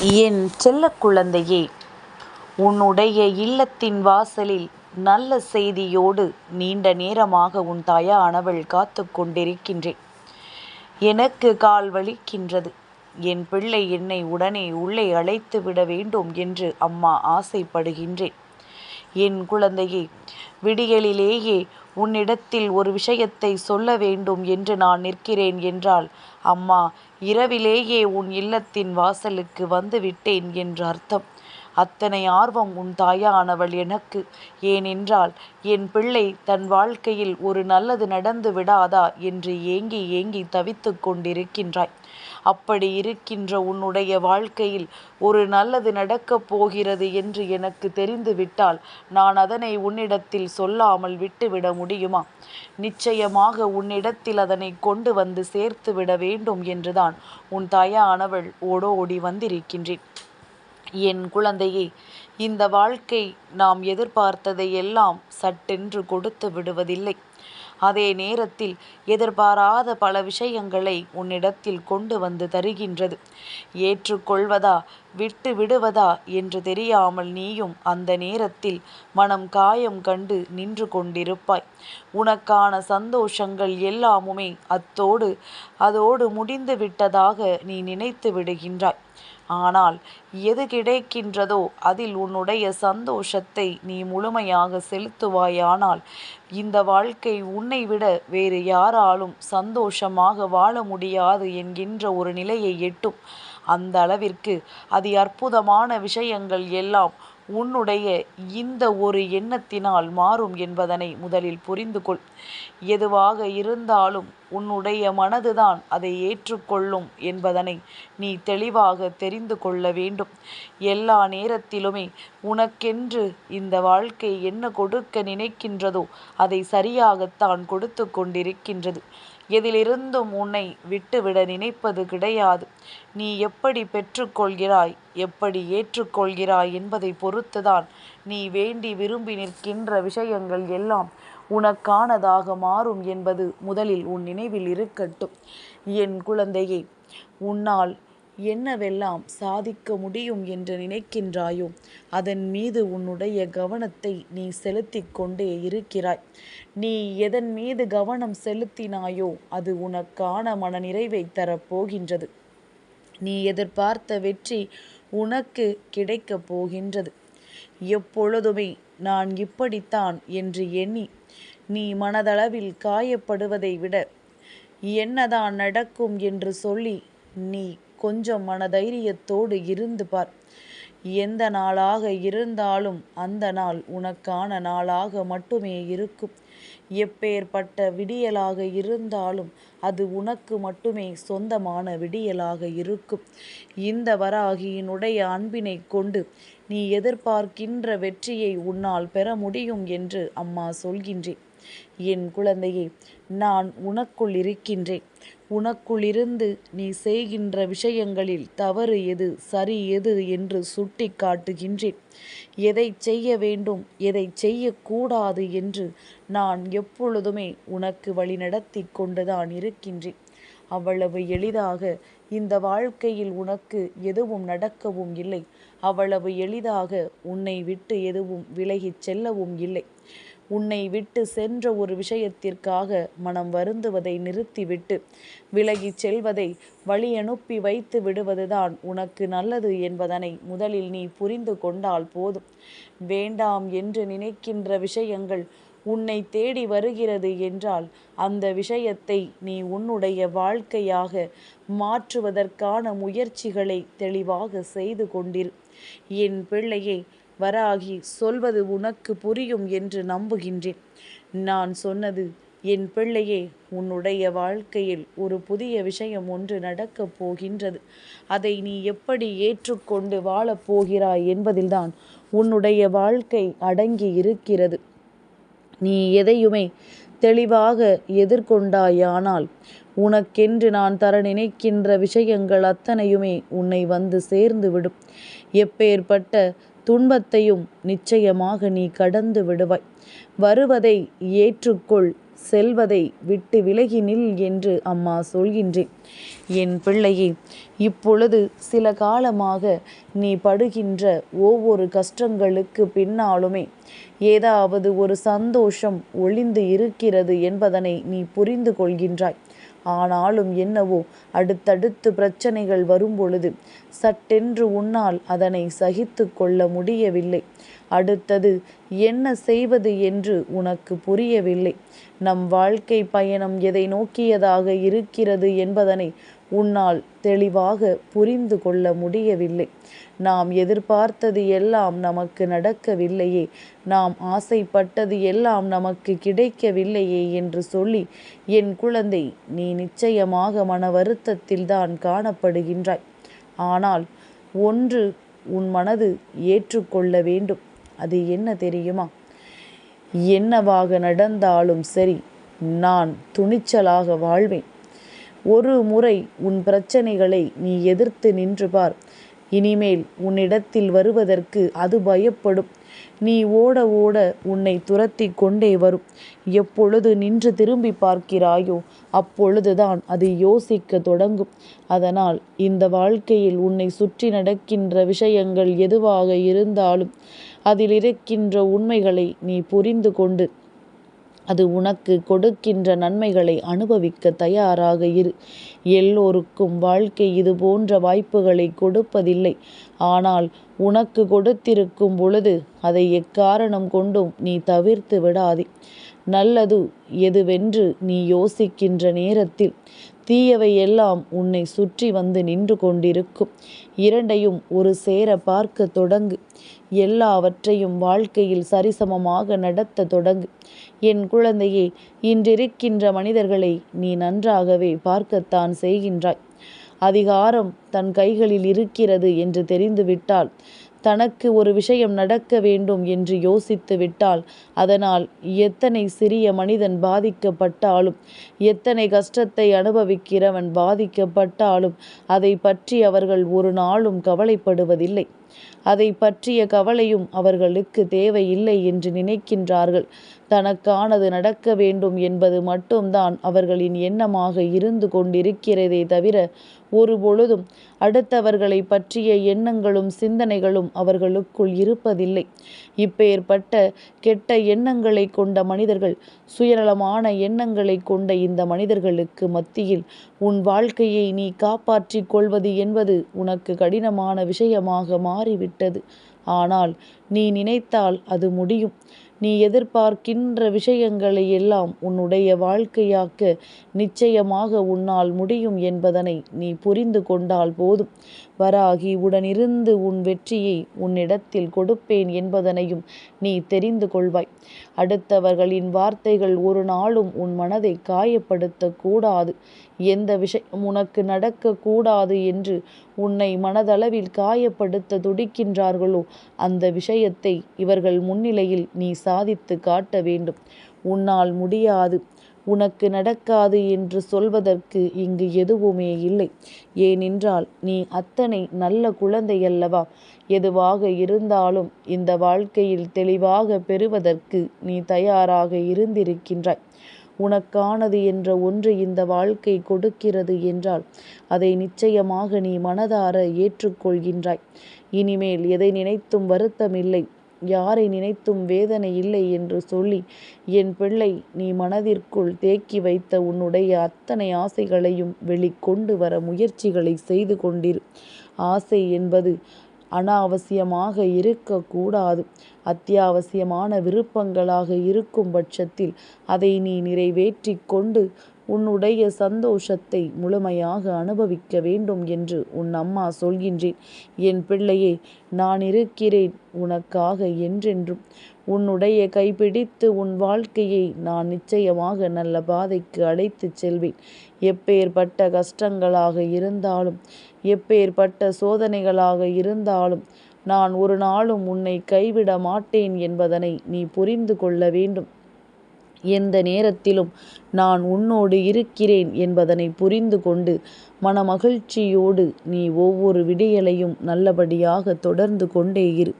என் செல்ல குழந்தையே உன்னுடைய இல்லத்தின் வாசலில் நல்ல செய்தியோடு நீண்ட நேரமாக உன் தாயானவள் காத்து கொண்டிருக்கின்றேன் எனக்கு கால் வலிக்கின்றது. என் பிள்ளை என்னை உடனே உள்ளே அழைத்து விட வேண்டும் என்று அம்மா ஆசைப்படுகின்றேன் என் குழந்தையே விடியலிலேயே உன்னிடத்தில் ஒரு விஷயத்தை சொல்ல வேண்டும் என்று நான் நிற்கிறேன் என்றால் அம்மா இரவிலேயே உன் இல்லத்தின் வாசலுக்கு வந்து விட்டேன் என்று அர்த்தம். அத்தனை ஆர்வம் உன் தாயானவள் எனக்கு. ஏனென்றால் என் பிள்ளை தன் வாழ்க்கையில் ஒரு நல்லது நடந்து விடாதா என்று ஏங்கி ஏங்கி தவித்து கொண்டிருக்கின்றாய். அப்படி இருக்கின்ற உன்னுடைய வாழ்க்கையில் ஒரு நல்லது நடக்கப் போகிறது என்று எனக்கு தெரிந்துவிட்டால் நான் அதனை உன்னிடத்தில் சொல்லாமல் விட்டுவிட முடியுமா? நிச்சயமாக உன்னிடத்தில் அதனை கொண்டு வந்து சேர்த்து விட வேண்டும் என்றுதான் உன் தாயானவள் ஓடோடி வந்திருக்கின்றேன். என் குழந்தையே இந்த வாழ்க்கை நாம் எதிர்பார்த்ததை எல்லாம் சட்டென்று கொடுத்து விடுவதில்லை. அதே நேரத்தில் எதிர்பாராத பல விஷயங்களை உன்னிடத்தில் கொண்டு வந்து தருகின்றது. ஏற்றுக்கொள்வதா விட்டு விடுவதா என்று தெரியாமல் நீயும் அந்த நேரத்தில் மனம் காயம் கண்டு நின்று கொண்டிருப்பாய். உனக்கான சந்தோஷங்கள் எல்லாமுமே அத்தோடு அதோடு முடிந்து விட்டதாக நீ நினைத்து விடுகின்றாய். ஆனால் எது கிடைக்கின்றதோ அதில் உன்னுடைய சந்தோஷத்தை நீ முழுமையாக செலுத்துவாயானால் இந்த வாழ்க்கை உன்னை விட வேறு யாராலும் சந்தோஷமாக வாழ முடியாது என்கின்ற ஒரு நிலையை எட்டும். அந்த அளவிற்கு அதி அற்புதமான விஷயங்கள் எல்லாம் உன்னுடைய இந்த ஒரு எண்ணத்தினால் மாறும் என்பதனை முதலில் புரிந்து கொள். எதுவாக இருந்தாலும் உன்னுடைய மனதுதான் அதை ஏற்றுக்கொள்ளும் என்பதனை நீ தெளிவாக தெரிந்து கொள்ள வேண்டும். எல்லா நேரத்திலுமே உனக்கென்று இந்த வாழ்க்கை என்ன கொடுக்க நினைக்கின்றதோ அதை சரியாகத்தான் கொடுத்து கொண்டிருக்கின்றது. எதிலிருந்தும் உன்னை விட்டுவிட நினைப்பது கிடையாது. நீ எப்படி பெற்றுக்கொள்கிறாய் எப்படி ஏற்றுக்கொள்கிறாய் என்பதை பொறுத்துதான் நீ வேண்டி விரும்பி நிற்கின்ற விஷயங்கள் எல்லாம் உனக்கானதாக மாறும் என்பது முதலில் உன் நினைவில் இருக்கட்டும். என் குழந்தையே உன்னால் என்னவெல்லாம் சாதிக்க முடியும் என்று நினைக்கின்றாயோ? அதன் மீது உன்னுடைய கவனத்தை நீ செலுத்தி கொண்டே இருக்கிறாய். நீ எதன் மீது கவனம் செலுத்தினாயோ அது உனக்கான மனநிறைவை தரப்போகின்றது. நீ எதிர்பார்த்த வெற்றி உனக்கு கிடைக்கப் போகின்றது. எப்பொழுதுமே நான் இப்படித்தான் என்று எண்ணி நீ மனதளவில் காயப்படுவதை விட என்னதான் நடக்கும் என்று சொல்லி நீ கொஞ்சம் மனதைரியத்தோடு இருந்து பார். எந்த நாளாக இருந்தாலும் அந்த நாள் உனக்கான நாளாக மட்டுமே இருக்கும். எப்பேற்பட்ட விடியலாக இருந்தாலும் அது உனக்கு மட்டுமே சொந்தமான விடியலாக இருக்கும். இந்த வராகியினுடைய அன்பினை கொண்டு நீ எதிர்பார்க்கின்ற வெற்றியை உன்னால் பெற முடியும் என்று அம்மா சொல்கின்றேன். என் குழந்தையே நான் உனக்குள் இருக்கின்றேன். உனக்குள்ளிருந்து நீ செய்கின்ற விஷயங்களில் தவறு எது சரி எது என்று சுட்டி காட்டுகின்றேன். எதை செய்ய வேண்டும் எதை செய்யக்கூடாது என்று நான் எப்பொழுதுமே உனக்கு வழிநடத்தி கொண்டுதான் இருக்கின்றேன். அவ்வளவு எளிதாக இந்த வாழ்க்கையில் உனக்கு எதுவும் நடக்கவும் இல்லை. அவ்வளவு எளிதாக உன்னை விட்டு எதுவும் விலகிச் செல்லவும் இல்லை. உன்னை விட்டு சென்ற ஒரு விஷயத்திற்காக மனம் வருந்துவதை நிறுத்திவிட்டு விலகிச் செல்வதை வழியனுப்பி வைத்து விடுவதுதான் உனக்கு நல்லது என்பதனை முதலில் நீ புரிந்து கொண்டால் போதும். வேண்டாம் என்று நினைக்கின்ற விஷயங்கள் உன்னை தேடி வருகிறது என்றால் அந்த விஷயத்தை நீ உன்னுடைய வாழ்க்கையாக மாற்றுவதற்கான முயற்சிகளை தெளிவாக செய்து கொண்டிரு. என் பிள்ளையை வராகி சொல்வது உனக்கு புரியும் என்று நம்புகின்றேன். நான் சொன்னது என் பிள்ளையே உன்னுடைய வாழ்க்கையில் ஒரு புதிய விஷயம் ஒன்று நடக்கப் போகின்றது. அதை நீ எப்படி ஏற்றுக்கொண்டு வாழப் போகிறாய் என்பதில்தான் உன்னுடைய வாழ்க்கை அடங்கி இருக்கிறது. நீ எதையுமே தெளிவாக எதிர்கொண்டாயானால் உனக்கென்று நான் தர நினைக்கின்ற விஷயங்கள் அத்தனையுமே உன்னை வந்து சேர்ந்து விடும் எப்பேற்பட்ட துன்பத்தையும் நிச்சயமாக நீ கடந்து விடுவாய். வருவதை ஏற்றுக்கொள் செல்வதை விட்டு விலகி நில் என்று அம்மா சொல்கின்றேன். என் பிள்ளையே இப்பொழுது சில காலமாக நீ படுகின்ற ஒவ்வொரு கஷ்டங்களுக்கு பின்னாலுமே ஏதாவது ஒரு சந்தோஷம் ஒளிந்து இருக்கிறது என்பதனை நீ புரிந்து கொள்கின்றாய். ஆனாலும் என்னவோ அடுத்தடுத்து பிரச்சனைகள் வரும்பொழுது சட்டென்று உன்னால் அதனை சகித்து கொள்ள முடியவில்லை. அடுத்தது என்ன செய்வது என்று உனக்கு புரியவில்லை. நம் வாழ்க்கை பயணம் எதை நோக்கியதாக இருக்கிறது என்பதனை உன்னால் தெளிவாக புரிந்து கொள்ள முடியவில்லை. நாம் எதிர்பார்த்தது எல்லாம் நமக்கு நடக்கவில்லையே. நாம் ஆசைப்பட்டது எல்லாம் நமக்கு கிடைக்கவில்லையே என்று சொல்லி என் குழந்தை நீ நிச்சயமாக மன வருத்தத்தில் தான் காணப்படுகின்றாய். ஆனால் ஒன்று உன் மனது ஏற்றுக்கொள்ள வேண்டும். அது என்ன தெரியுமா? என்னவாக நடந்தாலும் சரி நான் துணிச்சலாக வாழ்வேன். ஒரு முறை உன் பிரச்சனைகளை நீ எதிர்த்து நின்று பார். இனிமேல் உன்னிடத்தில் வருவதற்கு அது பயப்படும். நீ ஓட ஓட உன்னை துரத்தி கொண்டே வரும். எப்பொழுது நின்று திரும்பி பார்க்கிறாயோ அப்பொழுதுதான் அது யோசிக்க தொடங்கும். அதனால் இந்த வாழ்க்கையில் உன்னை சுற்றி நடக்கின்ற விஷயங்கள் எதுவாக இருந்தாலும் அதில் இருக்கின்ற உண்மைகளை நீ புரிந்து கொண்டு அது உனக்கு கொடுக்கின்ற நன்மைகளை அனுபவிக்க தயாராக இரு. எல்லோருக்கும் வாழ்க்கை இது போன்ற வாய்ப்புகளை கொடுப்பதில்லை. ஆனால் உனக்கு கொடுத்திருக்கும் பொழுது அதை எக்காரணம் கொண்டும் நீ தவிர்த்து விடாதே. நல்லது எதுவென்று நீ யோசிக்கின்ற நேரத்தில் தீயவை எல்லாம் உன்னை சுற்றி வந்து நின்று கொண்டிருக்கும். இரண்டையும் ஒரு சேர பார்க்க தொடங்கு. எல்லாவற்றையும் வாழ்க்கையில் சரிசமமாக நடத்த தொடங்கு. என் குழந்தையே இன்றிருக்கின்ற மனிதர்களை நீ நன்றாகவே பார்க்கத்தான் செய்கின்றாய். அதிகாரம் தன் கைகளில் இருக்கிறது என்று தெரிந்துவிட்டால் தனக்கு ஒரு விஷயம் நடக்க வேண்டும் என்று யோசித்து விட்டால் அதனால் எத்தனை சிறிய மனிதன் பாதிக்கப்பட்டாலும் எத்தனை கஷ்டத்தை அனுபவிக்கிறவன் பாதிக்கப்பட்டாலும் அதை பற்றி அவர்கள் ஒரு நாளும் கவலைப்படுவதில்லை. அதை பற்றிய கவலையும் அவர்களுக்கு தேவையில்லை என்று நினைக்கின்றார்கள். தனக்கானது நடக்க வேண்டும் என்பது மட்டும்தான் அவர்களின் எண்ணமாக இருந்து கொண்டிருக்கிறதே தவிர ஒரு பொழுதும் அடுத்தவர்களை பற்றிய எண்ணங்களும் சிந்தனைகளும் அவர்களுக்குள் இருப்பதில்லை. இப்பேற்பட்ட கெட்ட எண்ணங்களை கொண்ட மனிதர்கள் சுயநலமான எண்ணங்களை கொண்ட இந்த மனிதர்களுக்கு மத்தியில் உன் வாழ்க்கையை நீ காப்பாற்றிக் கொள்வது என்பது உனக்கு கடினமான விஷயமாக மாறிவிட்டது. ஆனால் நீ நினைத்தால் அது முடியும். நீ எதிர்பார்க்கின்ற விஷயங்களை எல்லாம் உன்னுடைய வாழ்க்கையாக்க நிச்சயமாக உன்னால் முடியும் என்பதனை நீ புரிந்து கொண்டால் போதும். வராகி உடனிருந்து உன் வெற்றியை உன்னிடத்தில் கொடுப்பேன் என்பதனையும் நீ தெரிந்து கொள்வாய். அடுத்தவர்களின் வார்த்தைகள் ஒரு நாளும் உன் மனதை காயப்படுத்தக்கூடாது. எந்த விஷயம் உனக்கு நடக்கக்கூடாது என்று உன்னை மனதளவில் காயப்படுத்த துடிக்கின்றார்களோ அந்த விஷயத்தை இவர்கள் முன்னிலையில் நீ சாதித்து காட்ட வேண்டும். உன்னால் முடியாது. உனக்கு நடக்காது என்று சொல்வதற்கு இங்கு எதுவுமே இல்லை. ஏனென்றால் நீ அத்தனை நல்ல குழந்தையல்லவா? எதுவாக இருந்தாலும் இந்த வாழ்க்கையில் தெளிவாக பெறுவதற்கு நீ தயாராக இருந்திருக்கின்றாய். உனக்கானது என்ற ஒன்று இந்த வாழ்க்கை கொடுக்கிறது என்றால் அதை நிச்சயமாக நீ மனதார ஏற்றுக்கொள்கின்றாய். இனிமேல் எதை நினைத்தும் வருத்தமில்லை யாரை நினைத்தும் வேதனை இல்லை என்று சொல்லி என் பிள்ளை நீ மனதிற்குள் தேக்கி வைத்த உன்னுடைய அத்தனை ஆசைகளையும் வெளிக்கொண்டு வர முயற்சிகளை செய்து கொண்டிரு. ஆசை என்பது அனாவசியமாக இருக்கக்கூடாது. அத்தியாவசியமான விருப்பங்களாக இருக்கும் பட்சத்தில் அதை நீ நிறைவேற்றி கொண்டு உன்னுடைய சந்தோஷத்தை முழுமையாக அனுபவிக்க வேண்டும் என்று உன் அம்மா சொல்கின்றேன். என் பிள்ளையே நான் இருக்கிறேன் உனக்காக என்றென்றும். உன்னுடைய கைப்பிடித்து உன் வாழ்க்கையை நான் நிச்சயமாக நல்ல பாதைக்கு அழைத்துச் செல்வேன். எப்பேற்பட்ட கஷ்டங்களாக இருந்தாலும் எப்பேற்பட்ட சோதனைகளாக இருந்தாலும் நான் ஒரு நாளும் உன்னை கைவிட மாட்டேன் என்பதனை நீ புரிந்து கொள்ள வேண்டும். எந்த நேரத்திலும் நான் உன்னோடு இருக்கிறேன் என்பதனை புரிந்து கொண்டு மனமகிழ்ச்சியோடு நீ ஒவ்வொரு விடியலையும் நல்லபடியாக தொடர்ந்து கொண்டே இரு.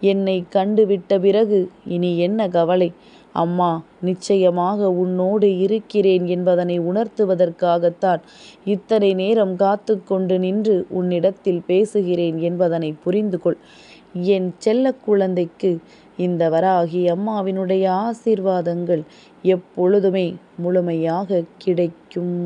என்னை கண்டுவிட்ட பிறகு இனி என்ன கவலை? அம்மா நிச்சயமாக உன்னோடு இருக்கிறேன் என்பதனை உணர்த்துவதற்காகத்தான் இத்தனை நேரம் காத்து கொண்டு நின்று உன்னிடத்தில் பேசுகிறேன் என்பதனை புரிந்து கொள் என் செல்ல குழந்தைக்கு இந்த வராகி அம்மாவினுடைய ஆசீர்வாதங்கள் எப்பொழுதுமே முழுமையாக கிடைக்கும்.